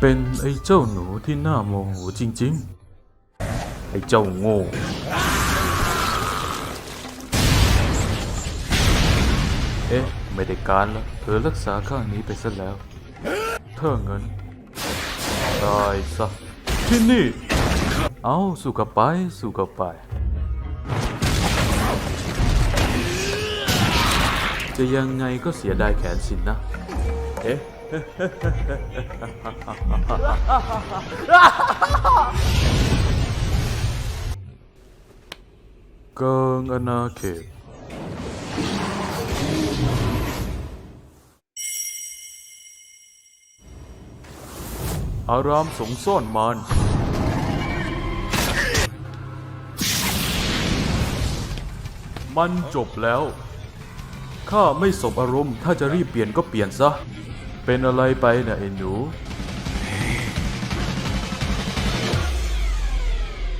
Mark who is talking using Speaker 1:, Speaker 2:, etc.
Speaker 1: เป็นไอ้เจ้าหนูที่น่าโมโหจริงๆ ไอ้เจ้าโง่เอ๊ะ ไม่ได้การแล้วเธอรักษาข้างนี้ไปซะแล้วเธอเงินตายซะที่นี่ เอาสู่กับไปสู่กับไป จะยังไงก็เสียดายแขนสินนะ เอ๊ะกิงอนาเขตอารามสงซ่อนมารมันจบแล้ว ข้าไม่สบอารมณ์ ถ้าจะรีบเปลี่ยนก็เปลี่ยนซะ เป็นอะไรไปนะไอ้หนู